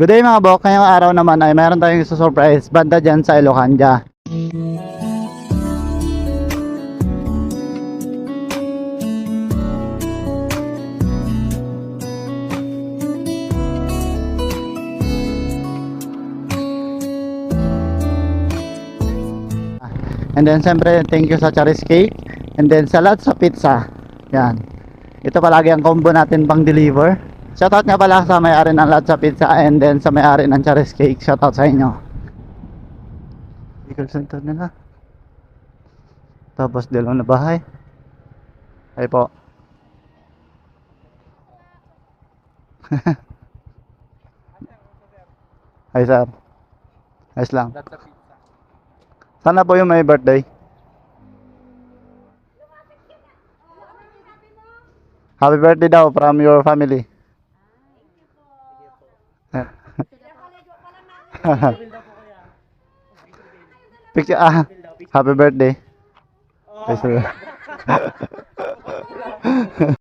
Good day mga bok, ngayong araw naman ay mayroon tayong surprise banda dyan sa Ilocanja. And then siyempre thank you sa Charis Cake and then sa lahat sa pizza. Yan. Ito palagi ang combo natin pang deliver. Shoutout nga pala sa may-ari ng lahat sa pizza and then sa may-ari ng Charis Cake. Shoutout sa inyo. Eagle Center nila. Tapos dalawang na bahay. Ay po. Hi sir. Ayos lang. Sana po yung may birthday. Happy birthday daw from your family. Picture ah. Happy birthday. Sir.